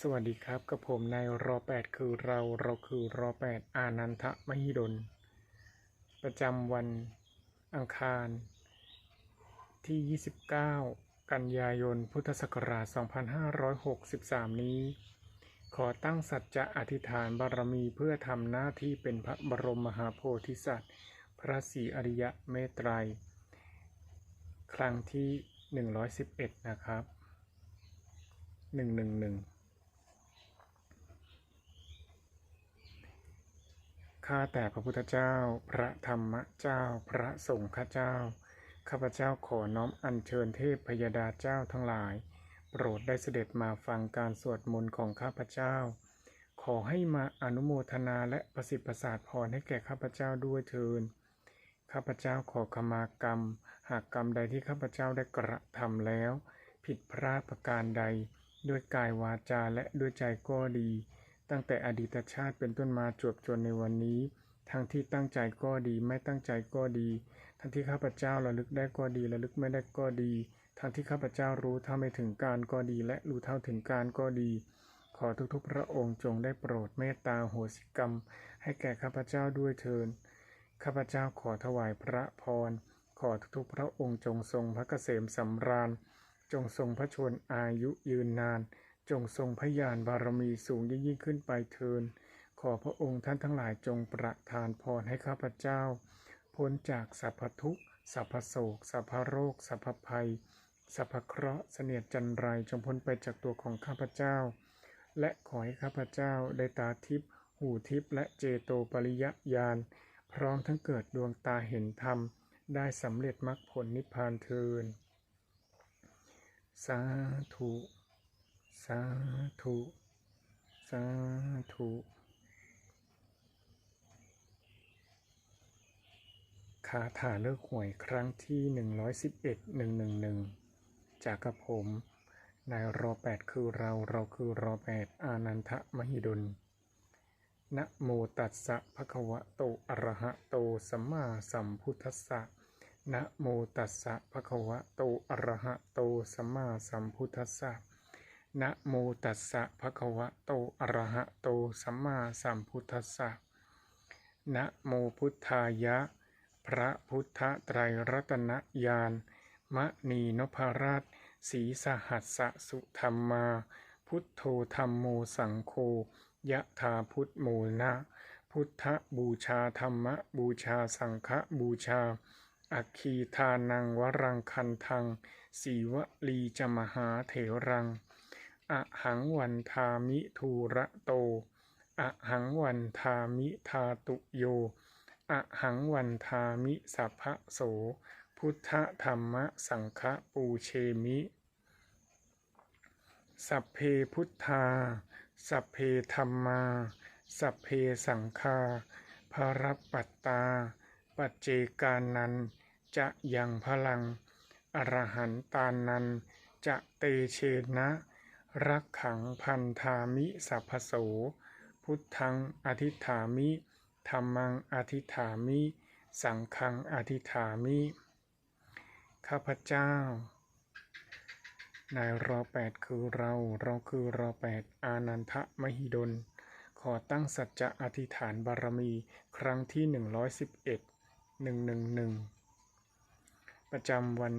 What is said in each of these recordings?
สวัสดีครับกับผมนายรอแปดคือเราเราคือรอแปดอานันทมหิดล ประจำวันอังคาร ที่ 29 กันยายนพุทธศักราช 2563 นี้ ขอตั้งสัจจะอธิษฐานบารมีเพื่อทำหน้าที่เป็นพระบรมมหาโพธิสัตว์ พระศรีอริยะเมตไตรยครั้งที่ 111 นะครับ 111 ข้าแต่พระพุทธเจ้า พระธรรมเจ้า พระสงฆ์ข้าเจ้า ข้าพเจ้าขอน้อมอัญเชิญเทพพยดาเจ้าทั้งหลาย โปรดได้เสด็จมาฟังการสวดมนต์ของข้าพเจ้า ขอให้มาอนุโมทนาและประสิทธิ์ประสาทพรให้แก่ข้าพเจ้าด้วยเทินข้าพเจ้าขอขมากรรม หากกรรมใดที่ข้าพเจ้าได้กระทำแล้ว ผิดพลาดประการใด ด้วยกายวาจาและด้วยใจก็ดี ตั้งแต่อดีตชาติเป็นต้นมาจวบจนในวันนี้ ทั้งที่ตั้งใจก็ดีไม่ตั้งใจก็ดี ทั้งที่ข้าพเจ้าระลึกได้ก็ดีระลึกไม่ได้ก็ดี ทั้งที่ข้าพเจ้ารู้เท่าไม่ถึงการก็ดี และรู้เท่าถึงการก็ดี ขอทุกๆ พระองค์จงได้โปรดเมตตาโหสิกรรม ให้แก่ข้าพเจ้าด้วยเทินข้าพเจ้าขอถวายพระพร ขอทุกๆ พระองค์จงทรงพระเกษมสำราญ จงทรงพระชนอายุยืนนาน จงทรงพยานบารมีสูงยิ่งยิ่งขึ้นไปเทิน ขอพระองค์ท่านทั้งหลายจงประทานพรให้ข้าพเจ้า พ้นจากสัพพทุกข์สัพพโศกสัพพโรคสัพพภัยสัพพเคราะห์เสนียดจันไรจงพ้นไปจากตัวของข้าพเจ้า และขอให้ข้าพเจ้าได้ตาทิพย์หูทิพย์และเจโตปริยญาณพร้อมทั้งเกิดดวงตาเห็นธรรม ได้สำเร็จมรรคผลนิพพานเทิน สาธุ สาธุ สาธุ คาถาเลิกหวยครั้งที่ 111 111 จากกระผม นายรอแปดคือเรา เราคือรอแปดอานันทมหิดล นะโมตัสสะภะคะวะโต อะระหะโต สัมมาสัมพุทธัสสะนะโมตัสสะภะคะวะโต อะระหะโต สัมมาสัมพุทธัสสะ นะโมตัสสะภะคะวะโตอะระหะโตสัมมาสัมพุทธัสสะนะโมพุทธายะ พระพุทธไตรรัตนญาณมณีนพราชสีสหัสสะสุธรรมา พุทโธธรรมโมสังโฆยะธาพุทโมนะพุทธบูชาธรรมบูชาสังฆบูชา อัคคีทานังวรังคันทังสีวลีจมหาเถรัง อะหังวันทามิทูระโตอะหังวันทามิทาตุโยอะหังวันทามิสัพพะโส พุทธธรรมสังฆปูเชมิ สัพเพพุทธา สัพเพธรรมา สัพเพสังฆาภารับปัตตา ปัจเจกานัน จะยังพลัง อรหันตานัน จะเตเชนะ รักขังพันธามิสัพพโส พุทธังอธิฐามิธรรมังอธิฐามิ สังฆังอธิฐามิ ข้าพเจ้า นายรอแปดคือเรา เราคือรอแปดอานันทมหิดล ขอตั้งสัจจะอธิษฐานบารมี ครั้งที่ 111 111 ประจำวัน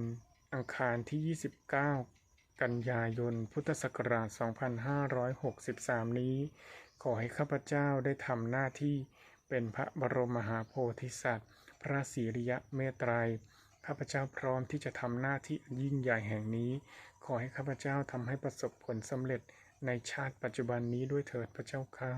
อังคารที่ 29 กันยายน พุทธศักราช 2563 นี้ ขอให้ข้าพเจ้าได้ทำหน้าที่เป็นพระบรมมหาโพธิสัตว์ พระศิริยะเมตไตรยข้าพเจ้าพร้อมที่จะทำหน้าที่ยิ่งใหญ่แห่งนี้ ขอให้ข้าพเจ้าทำให้ประสบผลสำเร็จในชาติปัจจุบันนี้ด้วยเถิดพระเจ้าข้า